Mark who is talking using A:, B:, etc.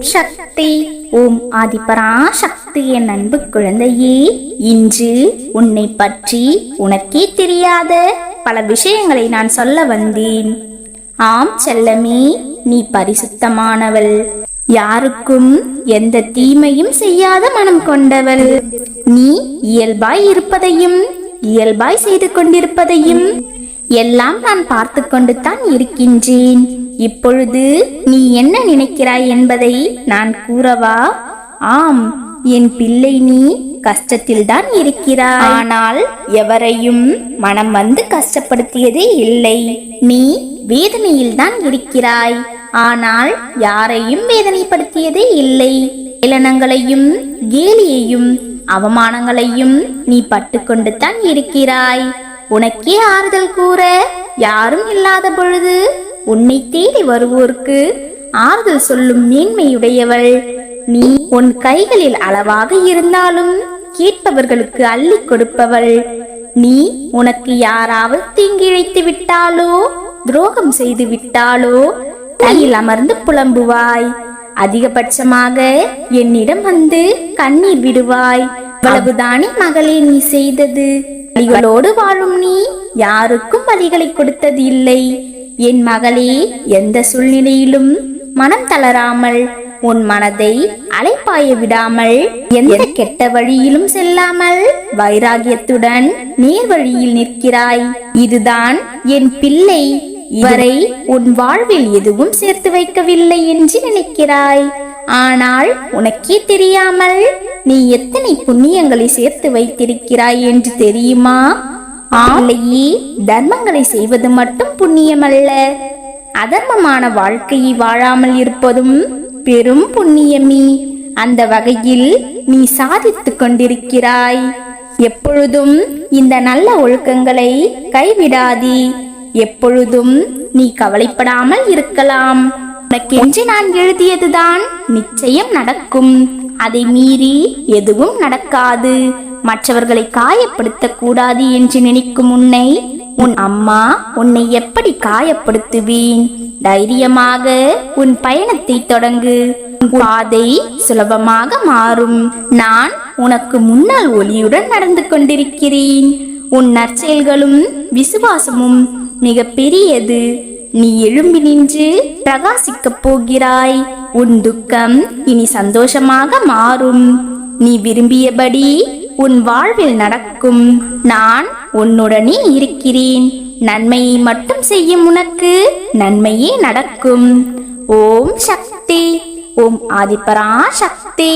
A: சக்தி. ஓம் ஆதிபரா சக்தி என் அன்பு குழந்தையே இன்று உன்னை பற்றி உனக்கே தெரியாத பல விஷயங்களை நான் சொல்ல வந்தேன். ஆம் செல்லமே நீ பரிசுத்தமானவள். யாருக்கும் எந்த தீமையும் செய்யாத மனம் கொண்டவள். நீ இயல்பாய் இருப்பதையும் இயல்பாய் செய்து கொண்டிருப்பதையும் எல்லாம் நான் பார்த்து கொண்டு தான் இருக்கின்றேன். இப்பொழுது நீ என்ன நினைக்கிறாய் என்பதை நான் கூறவா? ஆம் என் பிள்ளை நீ கஷ்டத்தில் தான் இருக்கிறாய். ஆனால் எவரையும் மனம் வந்து கஷ்டப்படுத்தியதே இல்லை. நீ வேதனையில் தான் இருக்கிறாய். ஆனால் யாரையும் வேதனைப்படுத்தியதே இல்லை. ஏளனங்களையும் கேலியையும் அவமானங்களையும் நீ பட்டுக்கொண்டு தான் இருக்கிறாய். உனக்கே ஆறுதல் கூற யாரும் இல்லாத பொழுது உன்னை தேடி வருவோர்க்கு ஆறுதல் சொல்லும் மேன்மையுடையவள். நீ உன் கைகளில் அளவாக இருந்தாலும் கேட்பவர்களுக்கு அள்ளி கொடுப்பவள். நீ உனக்கு யாராவது தீங்கிழைத்து விட்டாலோ துரோகம் செய்து விட்டாலோ தனியில் அமர்ந்து புலம்புவாய். அதிகபட்சமாக என்னிடம் வந்து கண்ணீர் விடுவாய். அவ்வளவுதானே மகளே நீ செய்தது? வலிகளோடு வாழும் நீ யாருக்கும் வழிகளை கொடுத்தது இல்லை. என் மகளே எந்த சூழ்நிலையிலும் மனம் தளராமல் உன் மனதை அலைப்பாய விடாமல் எந்த கெட்ட வழியிலும் செல்லாமல் வைராகியத்துடன் நேர் வழியில் நிற்கிறாய். இதுதான் என் பிள்ளை. இவரை உன் வாழ்வில் எதுவும் சேர்த்து வைக்கவில்லை என்று நினைக்கிறாய். ஆனால் உனக்கே தெரியாமல் நீ எத்தனை புண்ணியங்களை சேர்த்து வைத்திருக்கிறாய் என்று தெரியுமா? ஆலையே தர்மங்களை செய்வது மட்டும் புண்ணியமல்ல. அதர்மமான வாழ்க்கையை வாழாமல் இருப்பதும் பெரும் புண்ணியமே. அந்த வகையில் நீ சாதித்துக் கொண்டிருக்கிறாய். எப்பொழுதும் இந்த நல்ல ஒழுக்கங்களை கைவிடாதி. எப்பொழுதும் நீ கவலைப்படாமல் இருக்கலாம். உனக்கென்று நான் எழுதியதுதான் நிச்சயம் நடக்கும். அதை மீறி எதுவும் நடக்காது. மற்றவர்களை காயப்படுத்த கூடாது என்று நினைக்கும் உன்னை உன் அம்மா உன்னை எப்படி காயப்படுத்துவேன்? தைரியமாக உன் பயணத்தை தொடங்கு. பாதை சுலபமாக மாறும். நான் உனக்கு முன்னால் ஒளியுடன் நடந்து கொண்டிருக்கிறேன். உன் நற்செயல்களும் விசுவாசமும் மிக பெரியது நீ எழும்பி நின்று பிரகாசிக்கப் போகிறாய். உன் துக்கம் இனி சந்தோஷமாக மாறும். நீ விரும்பியபடி உன் வாழ்வில் நடக்கும் நான் உன்னுடனே இருக்கிறேன். நன்மையை மட்டும் செய்யும் உனக்கு நன்மையே நடக்கும். ஓம் சக்தி ஓம் ஆதிபரா சக்தி